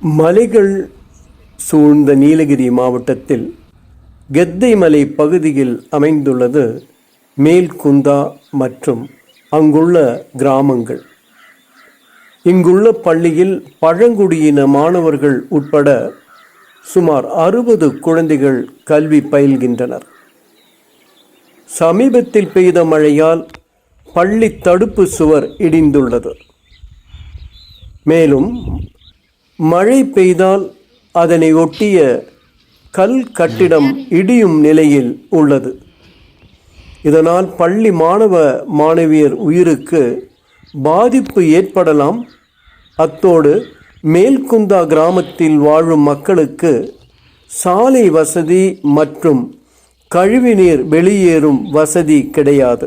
மலைகள் சூழ்ந்த நீலகிரி மாவட்டத்தில் கெத்தைமலை பகுதியில் அமைந்துள்ளது மேல்குந்தா மற்றும் அங்குள்ள கிராமங்கள். இங்குள்ள பள்ளியில் பழங்குடியின மாணவர்கள் உட்பட சுமார் அறுபது குழந்தைகள் கல்வி பயில்கின்றனர். சமீபத்தில் பெய்த மழையால் பள்ளி தடுப்பு சுவர் இடிந்துள்ளது. மேலும் மழை பெய்தால் அதனை ஒட்டிய கல் கட்டிடம் இடியும் நிலையில் உள்ளது. இதனால் பள்ளி மாணவ மாணவியர் உயிருக்கு பாதிப்பு ஏற்படலாம். அத்தோடு மேல்குந்தா கிராமத்தில் வாழும் மக்களுக்கு சாலை வசதி மற்றும் கழிவுநீர் வெளியேறும் வசதி கிடையாது.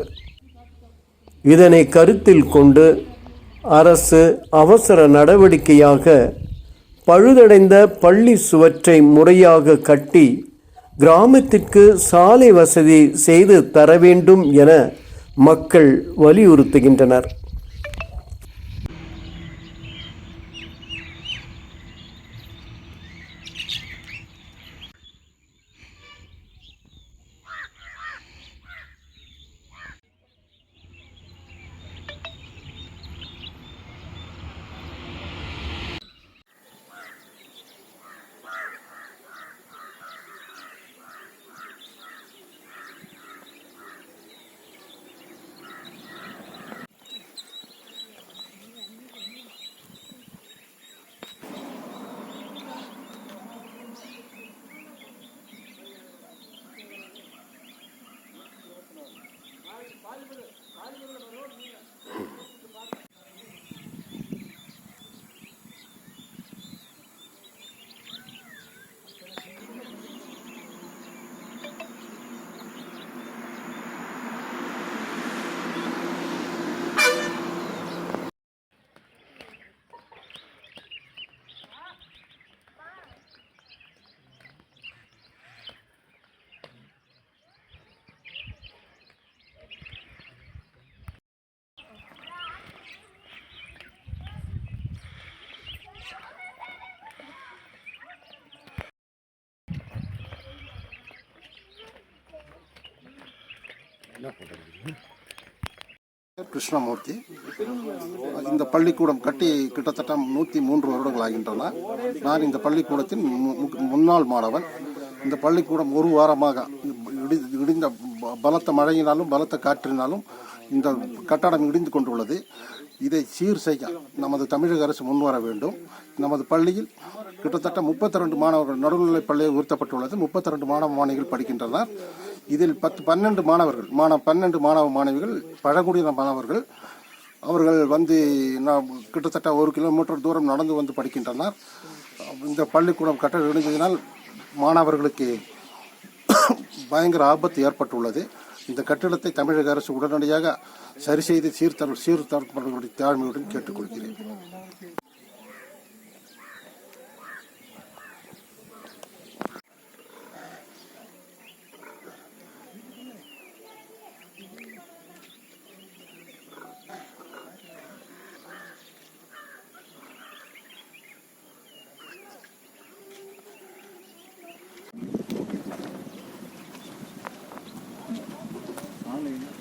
இதனை கருத்தில் கொண்டு அரசு அவசர நடவடிக்கையாக பழுதடைந்த பள்ளி சுவற்றை முறையாக கட்டி கிராமத்திற்கு சாலை வசதி செய்து தர வேண்டும் என மக்கள் வலியுறுத்துகின்றனர். ஆயுதங்கள் கிருஷ்ணமூர்த்தி இந்த பள்ளிக்கூடம் கட்டி கிட்டத்தட்ட நூற்றி மூன்று வருடங்கள் ஆகின்றன. நான் இந்த பள்ளிக்கூடத்தின் மு- மு- முன்னாள் மாணவன். இந்த பள்ளிக்கூடம் ஒரு வாரமாக இடி- இடிந்த ப- பலத்த மழையினாலும் பலத்த காற்றினாலும் இந்த கட்டடம் இடிந்து கொண்டுள்ளது. இதை சீர் செய்ய நமது தமிழக அரசு முன்வர வேண்டும். நமது பள்ளியில் கிட்டத்தட்ட 32 மாணவர்கள் நடுநிலைப் பள்ளியில் உயர்த்தப்பட்டுள்ளது. 32 மாணவ மாணவிகள் படிக்கின்றனர். இதில் பத்து பன்னெண்டு மாணவர்கள் மாணவ பன்னெண்டு மாணவ மாணவிகள் பழங்குடியின மாணவர்கள். அவர்கள் வந்து நான் கிட்டத்தட்ட ஒரு கிலோமீட்டர் தூரம் நடந்து வந்து படிக்கின்றனர். இந்த பள்ளிக்கூடம் கட்ட இணைந்ததினால் மாணவர்களுக்கு பயங்கர ஆபத்து ஏற்பட்டுள்ளது. இந்த கட்டிடத்தை தமிழக அரசு உடனடியாக சரி செய்து சீர்தர சீர்தரப்படும்படி தாழ்மையுடன் கேட்டுக்கொள்கிறேன். lang na.